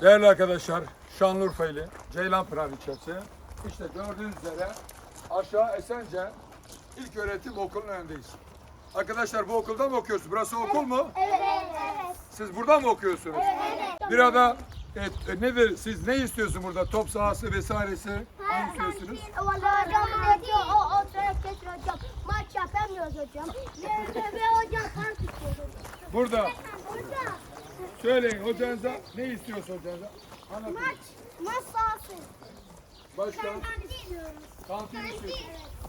Değerli arkadaşlar, Şanlıurfa ili Ceylanpınar ilçesi. İşte gördüğünüz üzere aşağı Esence ilk öğretim okulunun önündeyiz. Arkadaşlar bu okulda mı okuyorsunuz? Burası okul mu? Evet. Evet. Siz burada mı okuyorsunuz? Evet. Bir ada e, e, nedir? Siz ne istiyorsun burada? Top sahası vesairesi ne istiyorsunuz? Maç yapamıyoruz hocam. Ve hocam park istiyoruz. Burada söyleyin hocanıza ne istiyorsun hocanıza? Anlatın. maç maç sahası. Başka? Kantin istiyoruz. Kantin.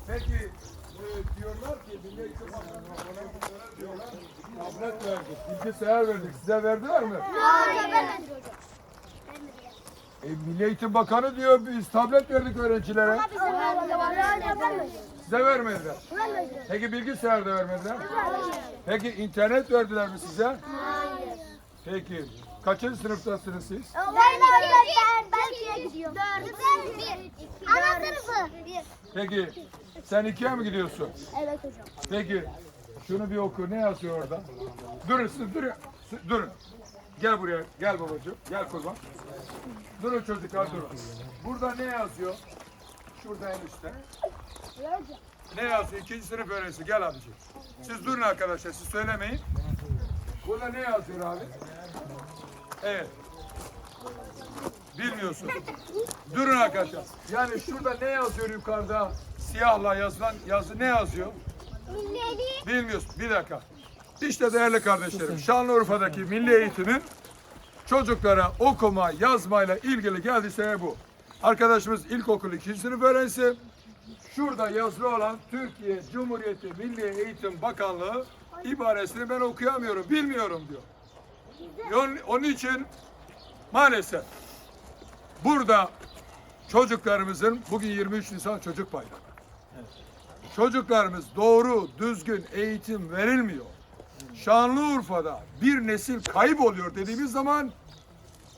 Peki e, diyorlar ki Milli Eğitim Bakanı diyorlar tablet verdik, bilgisayar verdik. Size verdiler mi? Hayır. Ben. E, Milli Eğitim Bakanı diyor biz tablet verdik öğrencilere. Ama bize vermedi. Size vermediler. Vermedi. Peki bilgisayar da vermediler. Peki internet verdiler mi size? Hayır. Peki kaçıncı sınıftasınız siz? Ben ben Belki'ye gidiyorum. Dördü ben bir. Ana sınıfı. Bir. Peki sen ikiye mi gidiyorsun? Evet hocam. Peki şunu bir oku ne yazıyor orada? Durun siz durun. Durun. Gel buraya. Gel babacığım. Gel kurban. Durun çocuklar durun. Burada ne yazıyor? Şurada en üstte. Ne yazıyor? İkinci sınıf öğrencisi. Gel abiciğim. Siz durun arkadaşlar. Siz söylemeyin. Burada ne yazıyor abi? Evet. Bilmiyorsun. Durun arkadaşlar. Yani şurada ne yazıyor yukarıda? Siyahla yazılan yazı ne yazıyor? Milli Bilmiyorsun. Bir dakika. İşte değerli kardeşlerim, Şanlıurfa'daki milli eğitimin çocuklara okuma, yazmayla ilgili geldiği sene bu. Arkadaşımız ilkokul 2. sınıf öğrencisi. Şurada yazılı olan Türkiye Cumhuriyeti Milli Eğitim Bakanlığı ibaresini ben okuyamıyorum, bilmiyorum diyor. Onun, onun için maalesef burada çocuklarımızın bugün 23 Nisan Çocuk Bayramı. Çocuklarımız doğru, düzgün eğitim verilmiyor. Şanlıurfa'da bir nesil kayboluyor dediğimiz zaman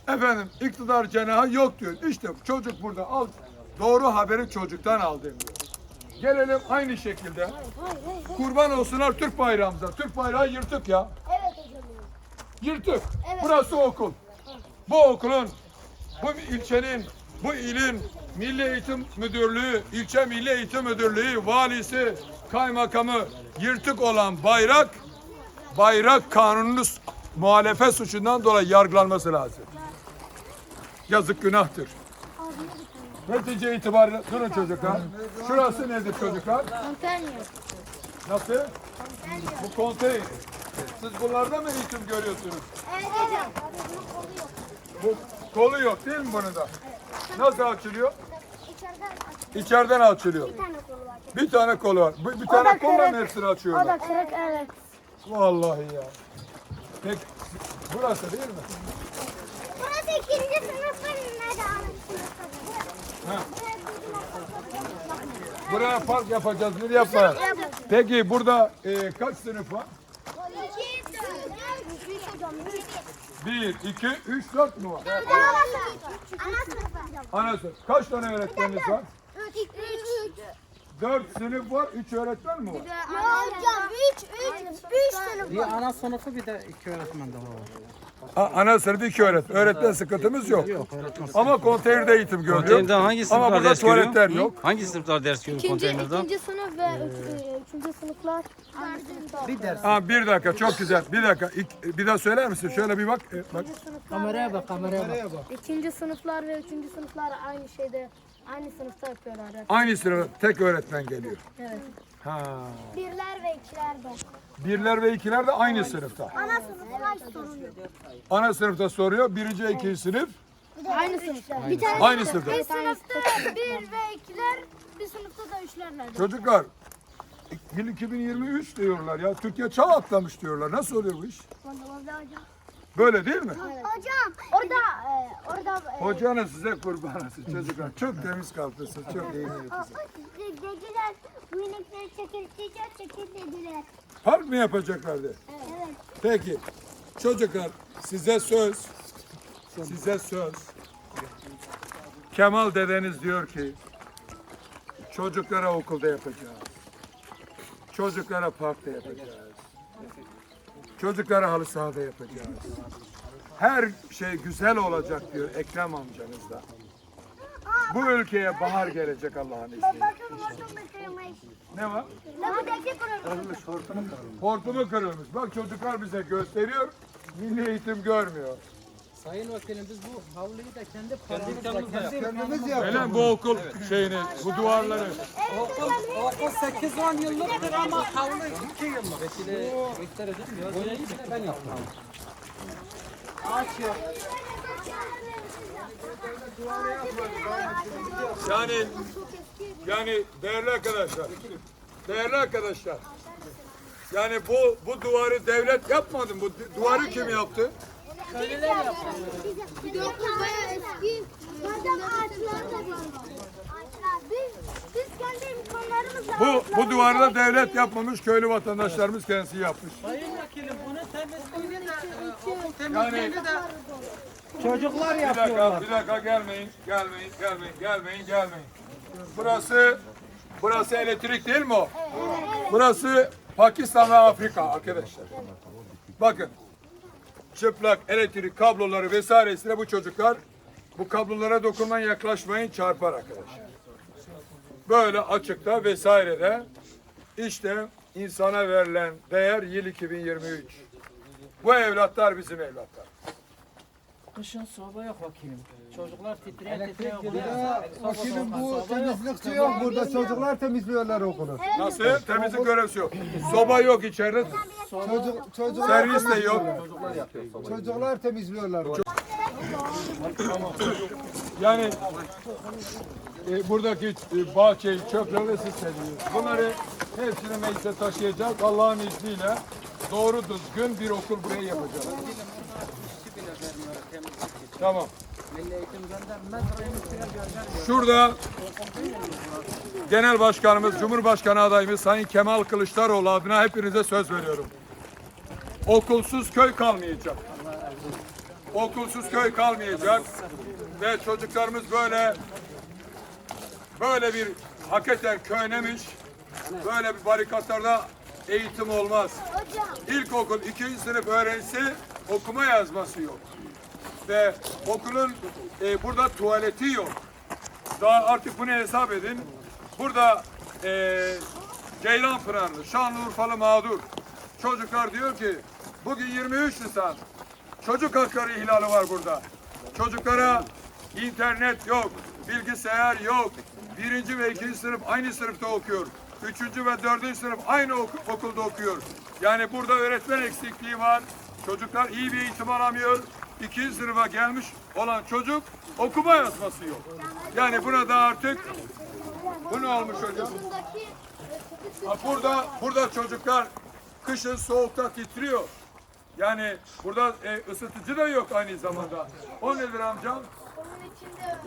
efendim iktidar cenahı yok diyor. İşte çocuk burada al doğru haberi çocuktan al deniyor. Gelelim aynı şekilde. Kurban olsunlar Türk bayrağımıza. Türk bayrağı yırtık ya. Evet Yırtık. Burası okul. Bu okulun, bu ilçenin, bu ilin Milli Eğitim Müdürlüğü, ilçe Milli Eğitim Müdürlüğü, valisi, kaymakamı yırtık olan bayrak, bayrak kanununu muhalefet suçundan dolayı yargılanması lazım. Yazık günahtır. Netice itibariyle durun çocuklar. Şurası nedir çocuklar? Kontenyo. Nasıl? Bu konteyner. Siz bunlarda mı eğitim görüyorsunuz? Evet hocam. Bu kolu yok değil mi bunun da? Nasıl açılıyor? İçeriden aç. İçeriden açılıyor. Bir tane kolu var. Bir tane kolu var. Bu- Bir tane kolla hepsini açıyorlar? kırık evet. Vallahi ya. Peki burası değil mi? Burası ikinci sınıfın nerede Ha. Buraya park yapacağız. Bir yapma. Peki burada e, kaç sınıf var? İki, dört, üç hocam. Bir, iki, üç, dört mü var? Ana sınıfı. Ana sınıf. Kaç tane öğretmeniniz var? Üç. Üç. Dört sınıf var, üç öğretmen mi var? hocam üç, üç, üç sınıf Bir ana sınıfı bir de iki öğretmen de var. A- ana sınıfı iki öğretmen. Öğretmen sıkıntımız yok. Ama konteynerde eğitim görüyor. Konteynerden hangi Ama sınıflar burada ders görüyor? tuvaletler yok. Hangi sınıflar ders görüyor İkinci, konteynerden? ikinci sınıf ve e, üçüncü sınıflar aynı sınıfta. Bir ders. Ha, bir dakika çok güzel. Bir dakika. İlk- bir daha söyler misin? Şöyle bir bak. E, bak. Kameraya bak, kameraya bak. İkinci sınıflar ve üçüncü sınıflar aynı şeyde aynı sınıfta yapıyorlar. hep. Aynı sınıfa tek öğretmen geliyor. Evet. Ha. Birler ve ikiler de. Birler ve ikiler de aynı sınıfta. Ana sınıfı hiç sorun yok. Ana sınıfta soruyor. Birinci, ikinci sınıf Aynı sınıfta. Bir tane aynı sınıfta. Aynı sınıfta. Bir ve ikiler, bir sınıfta da üçlerler. Çocuklar yıl 2023 diyorlar ya. Türkiye çağ atlamış diyorlar. Nasıl oluyor bu iş? hocam. Böyle değil mi? Hocam orada e, orada e, Hocanız size kurban olsun çocuklar. Çok temiz kalplısınız. Çok iyi niyetlisiniz. dediler bu inekleri çekileceğiz çekil dediler. Park mı yapacaklardı? Evet. Peki. Çocuklar size söz. Size söz. Kemal dedeniz diyor ki çocuklara okulda yapacağız. Çocuklara parkta yapacağız. Çocuklara halı sahada yapacağız. Her şey güzel olacak diyor Ekrem amcanız da. Bu ülkeye bahar gelecek Allah'ın izniyle. Ne var? Hortumu kırılmış. Bak çocuklar bize gösteriyor. Milli eğitim görmüyor. Sayın Vekilim biz bu havluyu da kendi paramızla kendi Kendimiz yaptık. Öyle bu okul şeyini, bu duvarları. Okul, okul 8-10 yıllıktır ama havlu 2 yıllık. Vekili Boyayı da ben yaptım. Ağaç yok. Yani yani değerli arkadaşlar. Değerli arkadaşlar. Yani bu bu duvarı devlet yapmadı mı? Bu du- duvarı kim yaptı? Bir de okul bayağı eski. Madem ağaçlar da var. Ağaçlar. Biz, biz kendi imkanlarımızla Bu bu duvarı da devlet yapmamış, köylü vatandaşlarımız kendisi yapmış. Sayın Vekilim bunu temizliğini de e, okul Yani temizliğini de çocuklar bir dakika, yapıyorlar. bir dakika gelmeyin, gelmeyin, gelmeyin, gelmeyin, gelmeyin. Burası burası elektrik değil mi o? Burası Pakistan ve Afrika arkadaşlar. Bakın. Çıplak elektrik kabloları vesairesiyle bu çocuklar bu kablolara dokunmayın yaklaşmayın çarpar arkadaşlar. Böyle açıkta vesairede işte insana verilen değer yıl 2023. Bu evlatlar bizim evlatlar. Kışın soba yok vekilim. Çocuklar titriyor titriyor. Bir de Vakilim bu temizlikçi yok burada. Çocuklar temizliyorlar okulu. Nasıl? Temizlik görevlisi yok. Soba yok içeride. Çocuk, çocuklar Servis de yok. Çocuklar temizliyorlar. Yani e, buradaki e, bahçeyi, çöpleri siz seviyorsunuz. Bunları hepsini meclise taşıyacak. Allah'ın izniyle doğru düzgün bir okul buraya yapacağız. Tamam. Milli. Şurada Genel Başkanımız, Cumhurbaşkanı adayımız Sayın Kemal Kılıçdaroğlu adına hepinize söz veriyorum. Okulsuz köy kalmayacak. Okulsuz köy kalmayacak. Ve çocuklarımız böyle böyle bir hakikaten köynemiş. Böyle bir barikatlarda eğitim olmaz. İlkokul ikinci sınıf öğrencisi okuma yazması yok. Ve okulun e, burada tuvaleti yok. Daha artık bunu hesap edin. Burada e, Ceylanpınarlı, Şanlıurfalı mağdur. Çocuklar diyor ki bugün 23 Nisan. Çocuk hakları ihlali var burada. Çocuklara internet yok, bilgisayar yok. Birinci ve ikinci sınıf aynı sınıfta okuyor. Üçüncü ve dördüncü sınıf aynı ok- okulda okuyor. Yani burada öğretmen eksikliği var. Çocuklar iyi bir eğitim alamıyor. İkinci sınıfa gelmiş olan çocuk okuma yazması yok. Yani buna da artık bu ne olmuş hocam? Ha, burada burada çocuklar kışın soğukta titriyor. Yani burada e, ısıtıcı da yok aynı zamanda. O nedir amcam? bunun içinde.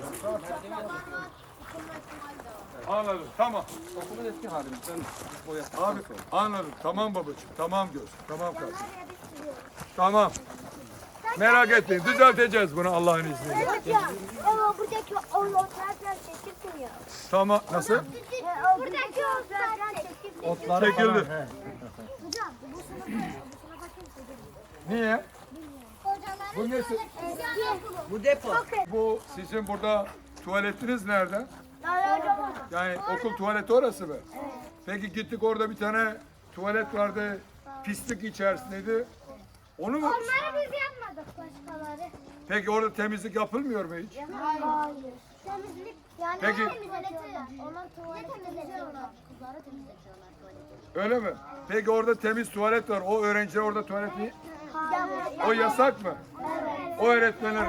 Anladım. Tamam. Okulun eski halini sen boya. Abi anladım. Tamam babacığım. Tamam diyorsun. Tamam kardeşim. Tamam. Merak etmeyin. Düzelteceğiz bunu Allah'ın izniyle. Hocam, ama buradaki o otlardan çekilsin ya. Tamam. Nasıl? Buradaki otlardan çekilsin. Çekildi. Hocam, bu sınıfa. Niye? Bu eski. Bu depo. Bu sizin burada tuvaletiniz nerede? Yani okul tuvaleti orası mı? Peki gittik orada bir tane tuvalet vardı. Pislik içerisindeydi. Onu mu? Onları biz başkaları. Peki orada temizlik yapılmıyor mu hiç? Hayır. Temizlik yani Peki. tuvaleti. Onlar tuvaleti temizliyorlar. Kızları temizliyorlar tuvaleti. Öyle mi? Peki orada temiz tuvalet var. O öğrenciler orada tuvalet mi? Hayır. O yasak mı? O öğretmenler.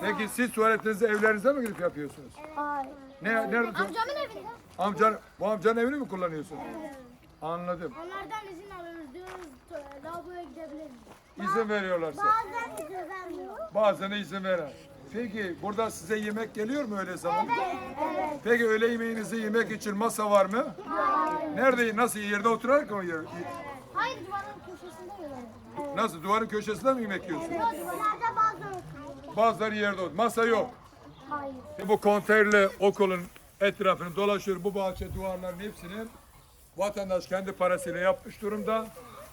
Peki siz tuvaletinizi evlerinize mi gidip yapıyorsunuz? Hayır. Ne, nerede? Amcamın evinde. Amcan, bu amcanın evini mi kullanıyorsunuz? Anladım. Onlardan izin alıyoruz. Diyoruz lavaboya gidebilir miyiz? İzin veriyorlarsa. Bazen izin vermiyor. Bazen izin veren. Peki burada size yemek geliyor mu öyle zaman? Evet. Peki öğle yemeğinizi yemek için masa var mı? Nerede? Nasıl yerde oturarak mı yer? Hayır duvarın köşesinde yiyorlar. Nasıl duvarın köşesinde mi yemek yiyorsun? Bazılarda bazı Bazıları yerde otur. Masa yok. Hayır. Bu konteynerli okulun etrafını dolaşıyor. Bu bahçe duvarların hepsini vatandaş kendi parasıyla yapmış durumda.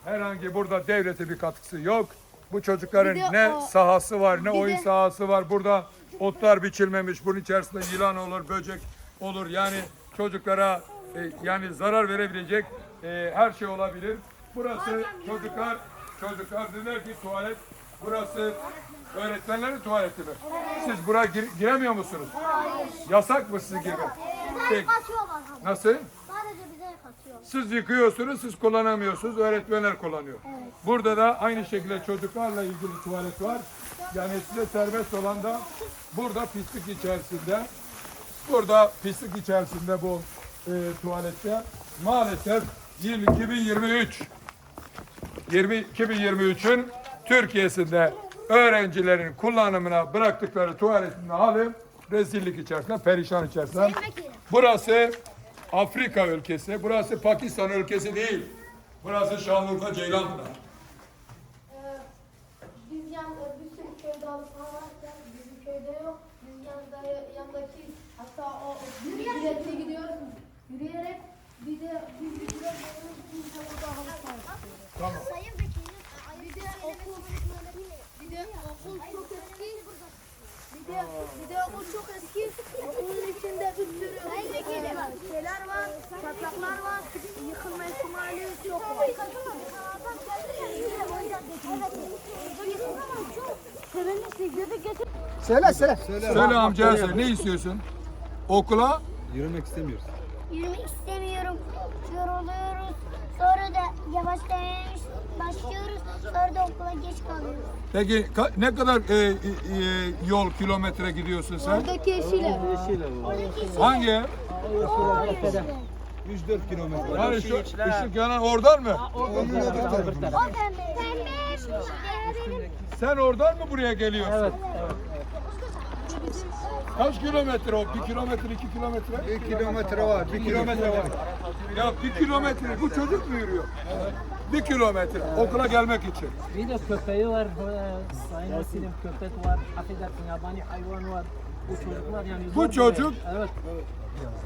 Herhangi burada devlete bir katkısı yok. Bu çocukların Bir de ne o- sahası var ne bir oyun de- sahası var. Burada otlar biçilmemiş. Bunun içerisinde yılan olur, böcek olur. Yani çocuklara e, yani zarar verebilecek e, her şey olabilir. Burası çocuklar çocuklar dediler ki tuvalet burası öğretmenlerin tuvaleti mi? Siz buraya gir- giremiyor musunuz? Yasak mı siz girmek? Peki. Nasıl? Siz yıkıyorsunuz, siz kullanamıyorsunuz, öğretmenler kullanıyor. Burada da aynı şekilde çocuklarla ilgili tuvalet var. Yani size serbest olan da burada pislik içerisinde, burada pislik içerisinde bu e, tuvalette maalesef yıl 2023 20 2023'ün Türkiye'sinde öğrencilerin kullanımına bıraktıkları tuvaletin hali rezillik içerisinde, perişan içerisinde. Burası Afrika ülkesi, burası Pakistan ülkesi değil. Burası Şanlıurfa Ceylanpınar. Biz yan, bir sürü köyde halısaha varken bizim köyde yok. Biz yanında, yandaki hatta o yürüyerek gidiyoruz. Yürüyerek bir de biz bir kilo biz de burada halı sahası. Sayın Vekilim. Bir de okul, bir de okul. Bir de, bir de okul çok eski. Okulun içinde bir sürü şeyler var, çatlaklar var. Yıkılma ihtimali çok var. Söyle söyle. Söyle amcaya söyle, ne istiyorsun? Okula Yürümek istemiyoruz. Yürümek istemiyorum. Yoruluyoruz. Sonra da yavaşlamaya başlıyoruz. Sonra da okula geç kalıyoruz. Peki ka- ne kadar e, e, e, yol kilometre gidiyorsun sen? Oradaki eşiyle. Hangi? ev? 104 kilometre. Yani şu ışık yanan oradan mı? O pembe. Pembe. Sen oradan mı buraya geliyorsun? Evet. Kaç kilometre o? Bir kilometre, iki kilometre? 1 kilometre var. 1 kilometre var. Ya bir kilometre bu çocuk mu yürüyor? Bir kilometre okula gelmek için. Bir de köpeği var, e, Sayın Vekilim köpek var, affedersin yabani hayvan var. Bu çocuklar yani... Bu çocuk- Evet,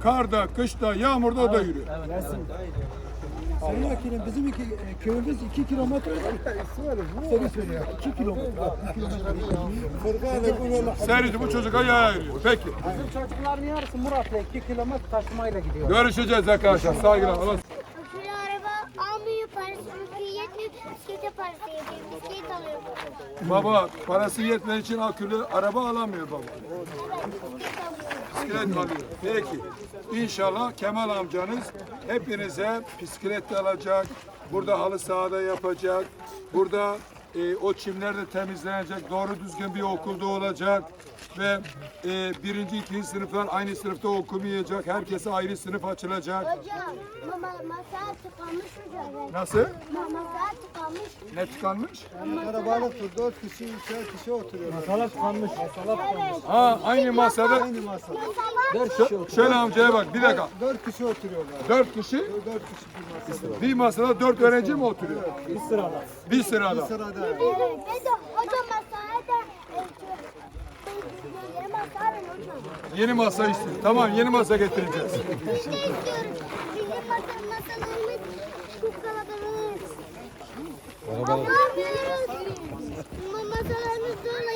Karda, kışta, yağmurda o da yürüyor. evet, evet. Sayın Vekilim bizim iki, e, köyümüz 2 kilometre. Seni söylüyor. 2 kilometre. 2 kilometre. Serici bu çocuk ayağa yürüyor. Peki. Bizim çocukların yarısı Murat'la 2 kilometre taşımayla gidiyor. Görüşeceğiz arkadaşlar. Saygılar. Allah Akülü araba almıyor. Parası ülkeye yetmiyor. Bisiklete Baba parası yetmediği için akülü araba alamıyor baba. Bisiklet alıyor. Peki. İnşallah Kemal amcanız hepinize bisiklet alacak. Burada halı sahada yapacak. Burada e, o çimler de temizlenecek. Doğru düzgün bir okulda olacak. Ve e, birinci, ikinci sınıflar aynı sınıfta okumayacak. Herkese ayrı sınıf açılacak. Hocam mama masa tıkanmış hocam. Nasıl? Mama tıkanmış. Ne tıkanmış? Karabalık 4 kişi, 3 kişi oturuyor. Evet. Ha aynı masada. Aynı masada. Masalar Şöyle amcaya bak bir dakika. 4 kişi oturuyorlar. Dört kişi 4 kişi bir masada. bir masada dört öğrenci mi oturuyor? Bir sırada. Bir sırada. Sırada. Ve de hocam masaya da e, Yeni masa verin hocam. Yeni masa istiyor. Tamam yeni masa getireceğiz. Biz de istiyoruz. Bizim masa, masalarımız çok kalabalık. Ama ne yapıyoruz? Ma- Masalarımız zorla.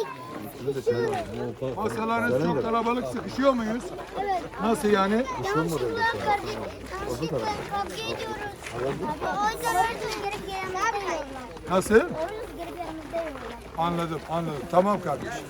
Masalarınız çok kalabalık sıkışıyor muyuz? Evet. Nasıl yani? Yanlışlıkla kavga ediyoruz. O yüzden öğretmen gerek yerimizde. Nasıl? Anladım anladım. Tamam kardeşim.